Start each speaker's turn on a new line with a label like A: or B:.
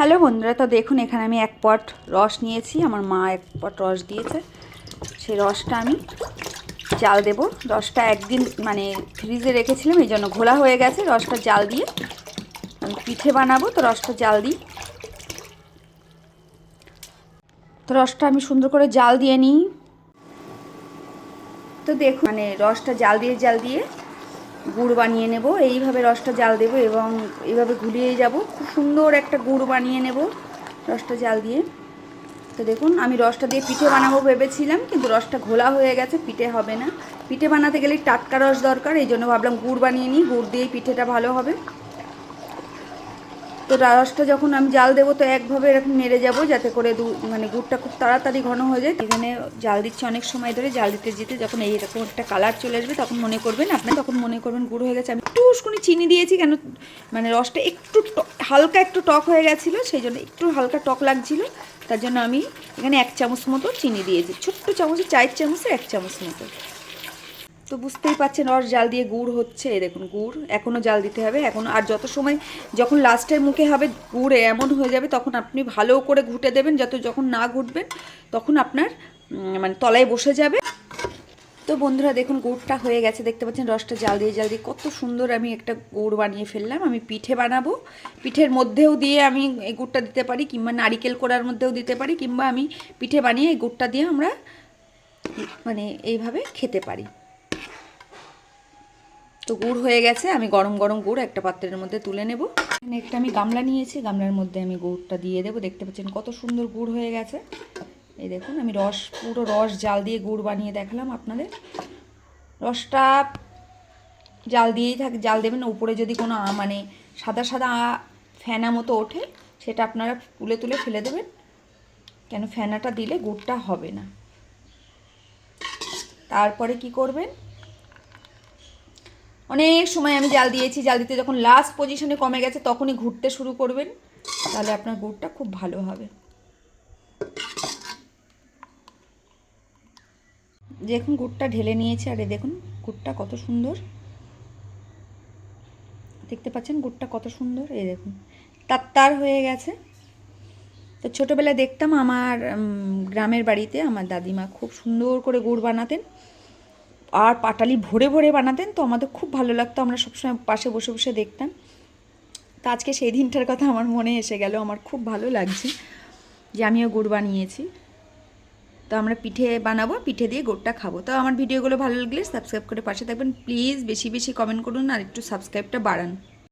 A: Hello বন্ধুরা, তো দেখুন এখানে আমি এক পট রস নিয়েছি, আমার মা এক পট রস দিয়েছে। সেই রসটা আমি জাল দেব। রসটা একদিন মানে ফ্রিজে রেখেছিলাম, এই জন্য ঘোলা হয়ে গেছে। রসটা জাল দিয়ে আমি পিঠে বানাবো, তো রসটা জাল দিই। তো রসটা আমি সুন্দর করে জাল দিয়ে নিই। তো দেখুন মানে রসটা জাল দিয়ে জাল দিয়ে গুড় বানিয়ে নেব। এইভাবে রসটা জাল দেব এবং এইভাবে গুলিয়ে যাব। খুব সুন্দর একটা গুড় বানিয়ে নেব রসটা জাল দিয়ে। তো দেখুন, আমি রসটা দিয়ে পিঠে বানাবো ভেবেছিলাম, কিন্তু রসটা ঘোলা হয়ে গেছে, পিঠে হবে না। পিঠে বানাতে গেলে টাটকা রস দরকার, এই জন্য ভাবলাম গুড় বানিয়ে নিই। গুড় দিয়েই পিঠেটা ভালো হবে। তো রসটা যখন আমি জাল দেবো তো একভাবে এরকম নেড়ে যাব যাতে করে দু মানে গুড়টা খুব তাড়াতাড়ি ঘন হয়ে যায়। এখানে জাল দিচ্ছে অনেক সময় ধরে, জাল দিতে যেতে যখন এইরকম একটা কালার চলে আসবে তখন মনে করবেন আপনি তখন মনে করবেন গুড় হয়ে গেছে। আমি একটু উস্কুনি চিনি দিয়েছি কেন মানে রসটা একটু হালকা একটু টক হয়ে গেছিল, সেই জন্য একটু হালকা টক লাগছিল। তার জন্য আমি এখানে এক চামচ মতো চিনি দিয়েছি, ছোট্ট চামচে, চায়ের চামচে এক চামচ মতো। তো বুঝতেই পারছেন রস জাল দিয়ে গুড় হচ্ছে দেখুন গুড়, এখনও জাল দিতে হবে, এখন আর যত সময় যখন লাস্টের মুখে হবে গুড় এমন হয়ে যাবে, তখন আপনি ভালো করে ঘুটে দেবেন, যত যখন না ঘুটবেন তখন আপনার মানে তলায় বসে যাবে। তো বন্ধুরা দেখুন গুড়টা হয়ে গেছে, দেখতে পাচ্ছেন রসটা জাল দিয়ে জাল দিয়ে কত সুন্দর আমি একটা গুড় বানিয়ে ফেললাম, আমি পিঠে বানাবো। পিঠের মধ্যেও দিয়ে আমি এই গুড়টা দিতে পারি, কিংবা নারিকেল কোড়ার মধ্যেও দিতে পারি, কিংবা আমি পিঠে বানিয়ে এই গুড়টা দিয়ে আমরা মানে এইভাবে খেতে পারি। তো গুড় হয়ে গেছে, আমি গরম গরম গুড় একটা পাত্রের মধ্যে তুলে নেব। এখানে একটা আমি গামলা নিয়েছি, গামলার মধ্যে আমি গুড়টা দিয়ে দেবো। দেখতে পাচ্ছেন কত সুন্দর গুড় হয়ে গেছে। এই দেখুন, আমি রস, পুরো রস জাল দিয়ে গুড় বানিয়ে দেখলাম আপনাদের। রসটা জাল দিয়েই থাকে, জাল দেবেন উপরে যদি কোনো মানে সাদা সাদা ফেনা মতো ওঠে, সেটা আপনারা তুলে তুলে ফেলে দেবেন। কেন ফেনাটা দিলে গুড়টা হবে না। তারপরে কি করবেন? অনেক সময় আমি জাল দিয়েছি, জাল দিতে যখন লাস্ট পজিশনে কমে গেছে তখনই ঘুরতে শুরু করবেন, তাহলে আপনার গুড়টা খুব ভালো হবে। দেখুন গুড়টা ঢেলে নিয়েছে, আরে দেখুন গুড়টা কত সুন্দর। দেখতে পাচ্ছেন গুড়টা কত সুন্দর এই দেখুন। তার তার হয়ে গেছে। তো ছোটোবেলায় দেখতাম আমার গ্রামের বাড়িতে আমার দাদিমা খুব সুন্দর করে গুড় বানাতেন। আর পাটালি ভরে ভরে বানাতেন, তো আমাদের খুব ভালো লাগতো। আমরা সবসময় পাশে বসে বসে দেখতাম। তো আজকে সেই দিনটার কথা আমার মনে এসে গেল, আমার খুব ভালো লাগছে যে আমিও গুড় বানিয়েছি। তো আমরা পিঠে বানাবো, পিঠে দিয়ে গোড়টা খাব। তো আমার ভিডিওগুলো ভালো লাগলে সাবস্ক্রাইব করে পাশে থাকবেন। প্লিজ বেশি বেশি কমেন্ট করুন আর একটু সাবস্ক্রাইবটা বাড়ান।